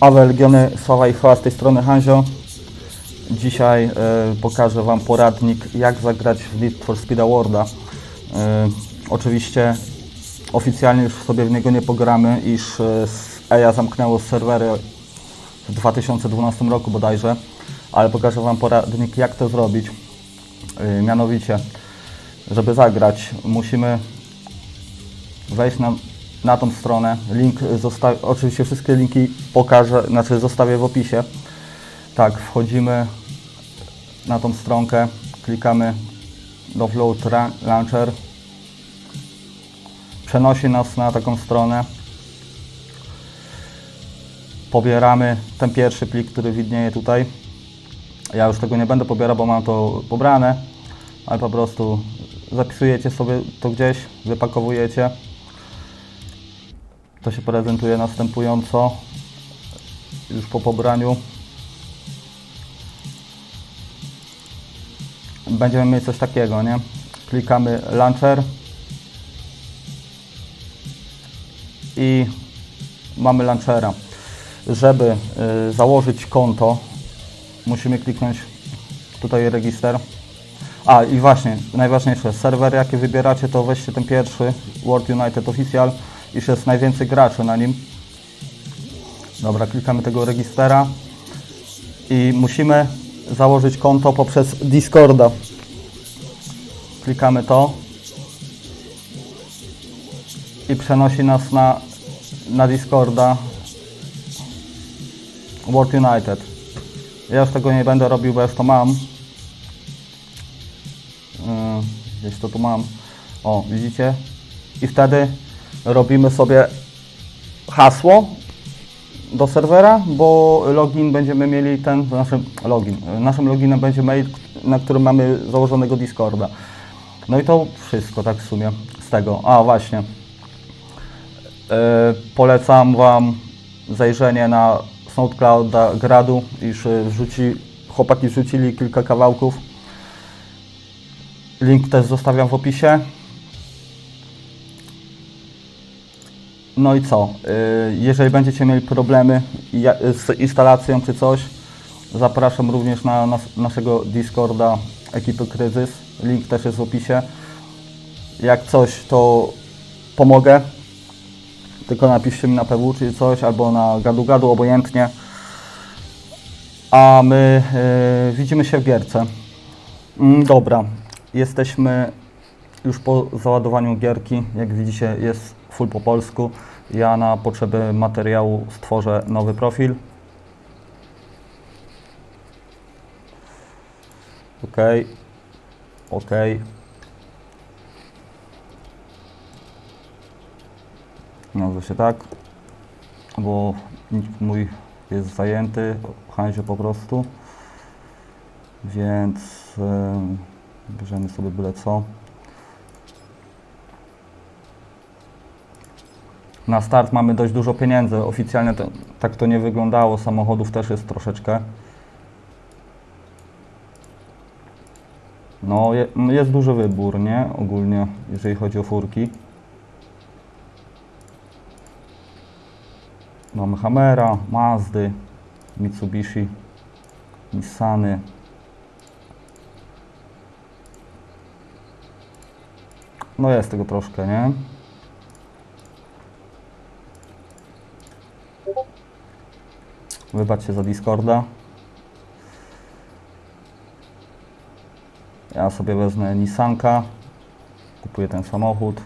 Awe Legiony, sława i chwała z tej strony Hanzio. Dzisiaj e, pokażę Wam poradnik, jak zagrać w Need for Speed Awarda. E, oczywiście oficjalnie już sobie w niego nie pogramy, iż e, z EA zamknęło serwery w 2012 roku bodajże, ale pokażę Wam poradnik, jak to zrobić. E, mianowicie, żeby zagrać, musimy wejść na, na tą stronę. Link zosta- oczywiście wszystkie linki pokażę, znaczy zostawię w opisie. Tak, wchodzimy na tą stronkę, klikamy Download Launcher. Przenosi nas na taką stronę. Pobieramy ten pierwszy plik, który widnieje tutaj. Ja już tego nie będę pobierał, bo mam to pobrane, ale po prostu zapisujecie sobie to gdzieś, wypakowujecie. To się prezentuje następująco już po pobraniu. Będziemy mieć coś takiego, nie? Klikamy launcher i mamy launchera. Żeby y, założyć konto, musimy kliknąć tutaj register. A i właśnie, najważniejsze, serwer jaki wybieracie, to weźcie ten pierwszy, World United Official, iż jest najwięcej graczy na nim. Dobra, klikamy tego registera i musimy założyć konto poprzez Discorda. Klikamy to i przenosi nas na, na Discorda World United. Ja już tego nie będę robił, bo już to mam. Yy, Gdzieś to tu mam. O, widzicie? I wtedy robimy sobie hasło do serwera, bo login będziemy mieli ten, znaczy login, naszym loginem będzie mail, na którym mamy założonego Discorda. No i to wszystko tak w sumie z tego. A właśnie. Yy, polecam Wam zajrzenie na SoundClouda Gradu, iż y, wrzuci, chłopaki wrzucili kilka kawałków. Link też zostawiam w opisie. No i co? Y, Jeżeli będziecie mieli problemy ja- z instalacją czy coś, zapraszam również na nas, naszego Discorda ekipy Kryzys. Link też jest w opisie. Jak coś, to pomogę. Tylko napiszcie mi na PW czy coś, albo na gadu gadu, obojętnie. A my y, widzimy się w gierce. Mm, dobra, jesteśmy już po załadowaniu gierki. Jak widzicie, jest full po polsku. Ja na potrzeby materiału stworzę nowy profil. Ok, ok. Nazwę się tak, bo mój jest zajęty, Hanzie po prostu. Więc em, bierzemy sobie byle co. Na start mamy dość dużo pieniędzy. Oficjalnie to, tak to nie wyglądało. Samochodów też jest troszeczkę. No, je, jest duży wybór, nie? Ogólnie, jeżeli chodzi o furki. Mamy Hammera, Mazdy, Mitsubishi, Nissany. No jest tego troszkę, nie? Wybaczcie za Discorda. Ja sobie wezmę Nissanka. Kupuję ten samochód.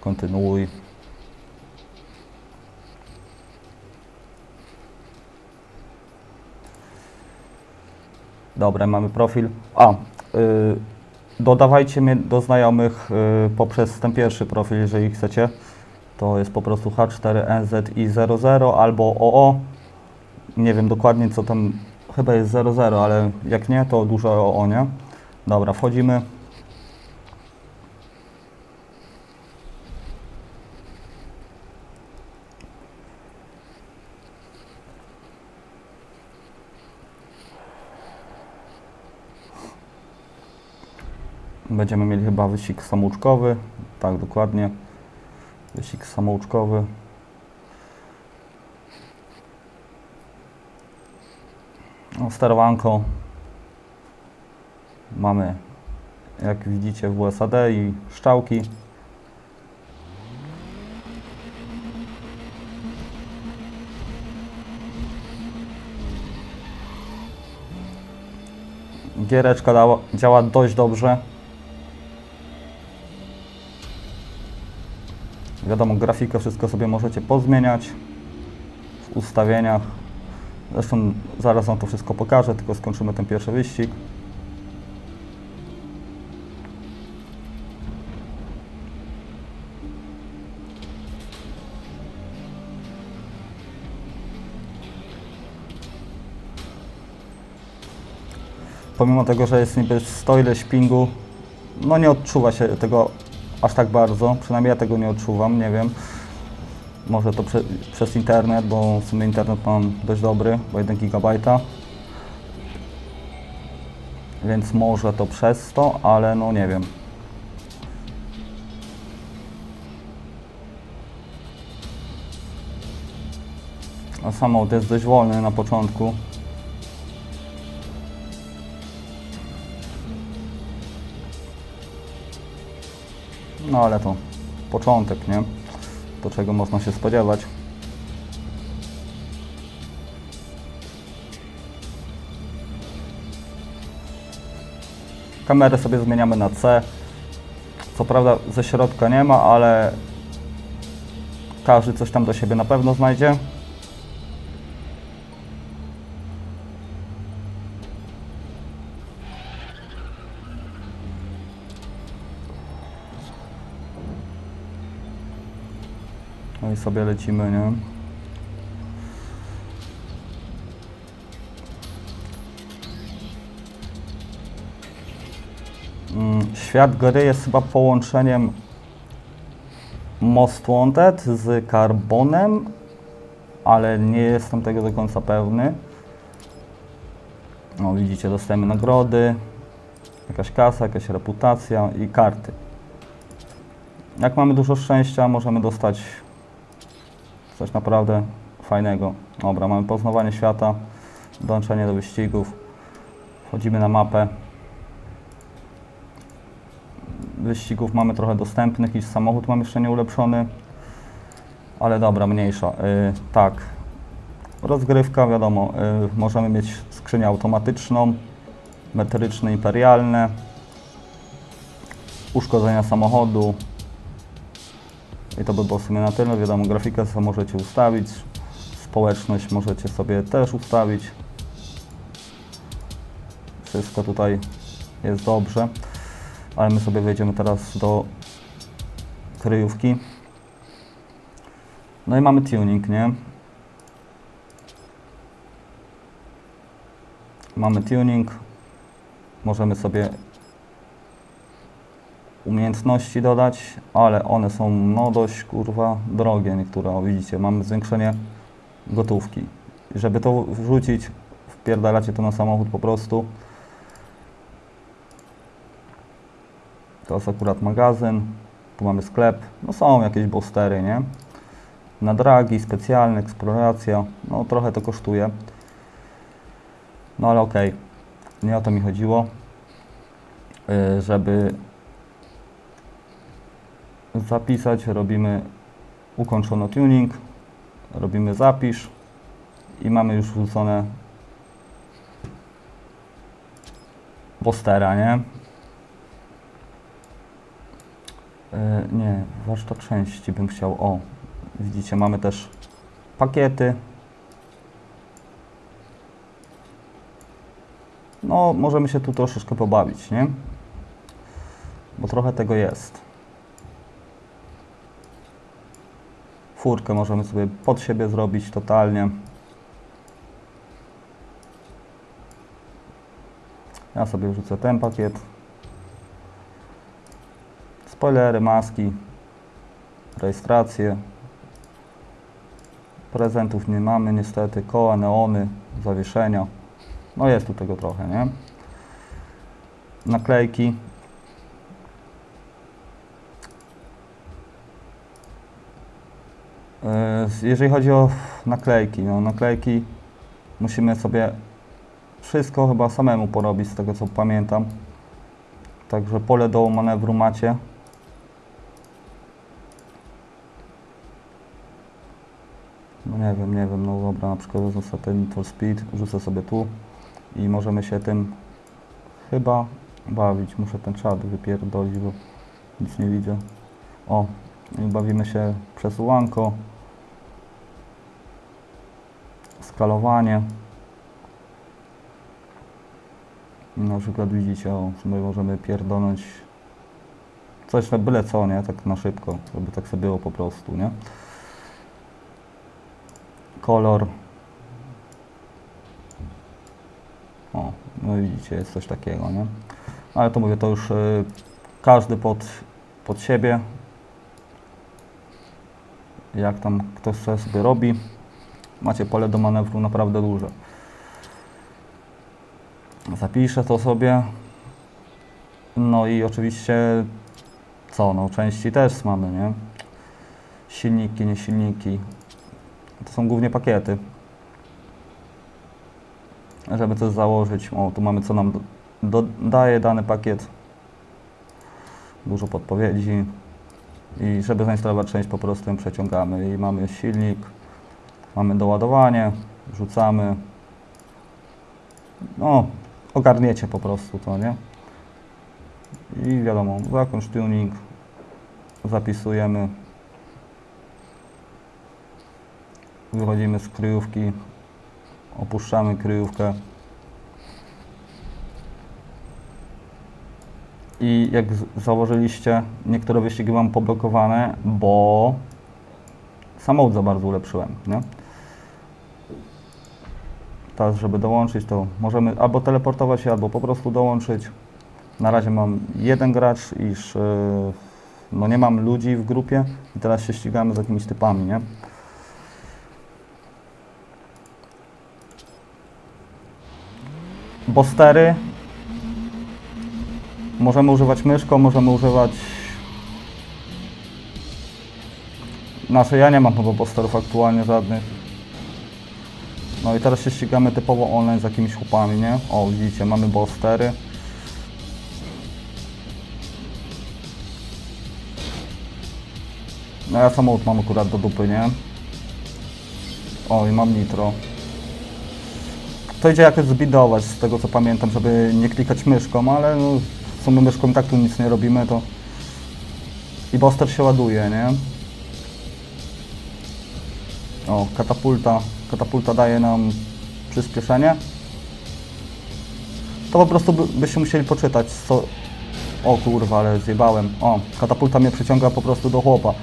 Kontynuuj. Dobra, mamy profil. A, y, dodawajcie mnie do znajomych y, poprzez ten pierwszy profil, jeżeli chcecie. To jest po prostu H4NZI00 albo OO. Nie wiem dokładnie co tam, chyba jest 00, ale jak nie, to duże OO, nie? Dobra, wchodzimy. Będziemy mieli chyba wyścig samouczkowy. Tak, dokładnie. Wyścig samouczkowy. Sterowanko mamy, jak widzicie, w USAD i szczałki. Giereczka dała, działa dość dobrze. Wiadomo, grafikę, wszystko sobie możecie pozmieniać w ustawieniach. Zresztą zaraz Wam to wszystko pokażę, tylko skończymy ten pierwszy wyścig. Pomimo tego, że jest niby 100 ileś pingu, no nie odczuwa się tego aż tak bardzo. Przynajmniej ja tego nie odczuwam, nie wiem. Może to prze, przez internet, bo w sumie internet mam dość dobry, bo 1 GB. Więc może to przez to, ale no nie wiem. A samochód jest dość wolny na początku. No ale to początek, nie? Do czego można się spodziewać. Kamerę sobie zmieniamy na C. Co prawda ze środka nie ma, ale każdy coś tam do siebie na pewno znajdzie. No i sobie lecimy, nie? Mm, Świat gry jest chyba połączeniem Most Wanted z Carbonem, ale nie jestem tego do końca pewny. No widzicie, dostajemy nagrody, jakaś kasa, jakaś reputacja i karty. Jak mamy dużo szczęścia, możemy dostać coś naprawdę fajnego. Dobra, mamy poznawanie świata, dołączenie do wyścigów. Wchodzimy na mapę. Wyścigów mamy trochę dostępnych i samochód mam jeszcze nie ulepszony. Ale dobra, mniejsza. Y, tak. Rozgrywka, wiadomo, y, możemy mieć skrzynię automatyczną, metryczne, imperialne, uszkodzenia samochodu, i to by było w sumie na tyle. Wiadomo, grafikę sobie możecie ustawić. Społeczność możecie sobie też ustawić. Wszystko tutaj jest dobrze. Ale my sobie wejdziemy teraz do kryjówki. No i mamy tuning, nie? Mamy tuning. Możemy sobie umiejętności dodać, ale one są no dość kurwa drogie niektóre. O widzicie, mamy zwiększenie gotówki. Żeby to wrzucić, wpierdalacie to na samochód po prostu. To jest akurat magazyn, tu mamy sklep, no są jakieś boostery, nie? Na dragi, specjalne, eksploracja, no trochę to kosztuje. No ale okej, nie o to mi chodziło, Yy, żeby zapisać, robimy ukończono tuning, robimy zapisz i mamy już wrzucone postera, nie? E, nie, warsztat części bym chciał, o, widzicie, mamy też pakiety. No, możemy się tu troszeczkę pobawić, nie? Bo trochę tego jest. Furkę możemy sobie pod siebie zrobić totalnie. Ja sobie wrzucę ten pakiet. Spoilery, maski, rejestrację. Prezentów nie mamy niestety, koła, neony, zawieszenia. No jest tu tego trochę, nie? Naklejki. Jeżeli chodzi o naklejki, no naklejki musimy sobie wszystko chyba samemu porobić z tego co pamiętam. Także pole do manewru macie. No nie wiem, nie wiem, no dobra, na przykład sobie ten for Speed, rzucę sobie tu i możemy się tym chyba bawić. Muszę ten czad wypierdolić, bo nic nie widzę. O, bawimy się przesuwanko, skalowanie. Na przykład widzicie, o, my możemy pierdolnąć coś na byle co, nie? Tak na szybko, żeby tak sobie było po prostu, nie? Kolor. O, no widzicie, jest coś takiego, nie? Ale to mówię, to już y, każdy pod, pod siebie. Jak tam ktoś sobie robi. Macie pole do manewru naprawdę duże. Zapiszę to sobie. No i oczywiście co, no części też mamy, nie? Silniki, nie silniki. To są głównie pakiety. Żeby coś założyć, o tu mamy co nam do, do, daje dany pakiet. Dużo podpowiedzi. I żeby zainstalować część po prostu ją przeciągamy. I mamy silnik, mamy doładowanie, rzucamy. No, ogarniecie po prostu to, nie? I wiadomo, zakończ tuning, zapisujemy. Wychodzimy z kryjówki, opuszczamy kryjówkę. I jak założyliście, niektóre wyścigi mam poblokowane, bo samochód za bardzo ulepszyłem, nie? Teraz, żeby dołączyć, to możemy albo teleportować się, albo po prostu dołączyć. Na razie mam jeden gracz, iż yy, no nie mam ludzi w grupie i teraz się ścigamy z jakimiś typami, nie? Bostery możemy używać myszką, możemy używać Znaczy ja nie mam chyba posterów aktualnie żadnych. No i teraz się ścigamy typowo online z jakimiś chłopami, nie? O, widzicie, mamy bostery. No ja samochód mam akurat do dupy, nie? O, i mam nitro. To idzie jakoś zbidować z tego co pamiętam, żeby nie klikać myszką, ale no, w sumie myszką i tak tu nic nie robimy, to... I boster się ładuje, nie? O, katapulta. Katapulta daje nam przyspieszenie. To po prostu by, byście musieli poczytać, co... O kurwa, ale zjebałem. O, katapulta mnie przyciąga po prostu do chłopa.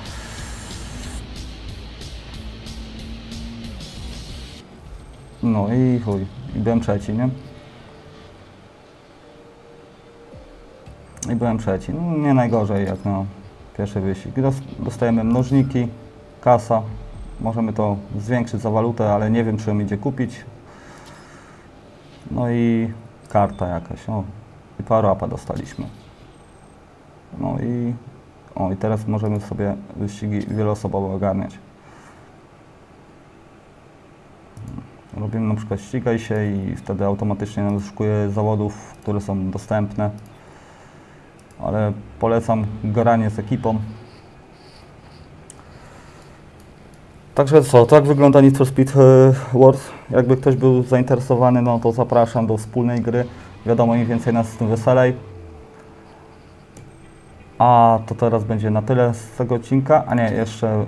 No i chuj, i byłem trzeci, nie? I byłem trzeci. No, nie najgorzej jak na pierwszy wyścig. Dos- Dostajemy mnożniki, kasa. Możemy to zwiększyć za walutę, ale nie wiem, czy ją idzie kupić. No i karta jakaś. O, i parapa dostaliśmy. No i, o, i teraz możemy sobie wyścigi wieloosobowe ogarniać. Robimy na przykład ścigaj się i wtedy automatycznie nam wyszukuje zawodów, które są dostępne. Ale polecam granie z ekipą. Także co, tak wygląda Need for Speed e, Wars. Jakby ktoś był zainteresowany, no to zapraszam do wspólnej gry. Wiadomo, im więcej nas, tym weselej. A to teraz będzie na tyle z tego odcinka. A nie, jeszcze...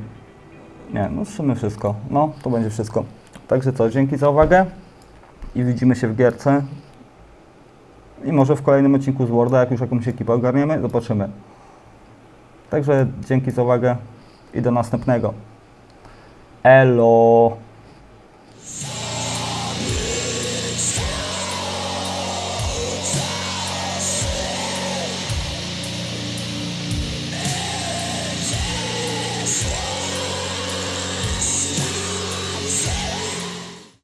Nie, no w wszystko. No, to będzie wszystko. Także co, dzięki za uwagę i widzimy się w gierce. I może w kolejnym odcinku z Worda, jak już jakąś ekipę ogarniemy, zobaczymy. Także dzięki za uwagę i do następnego. Elo!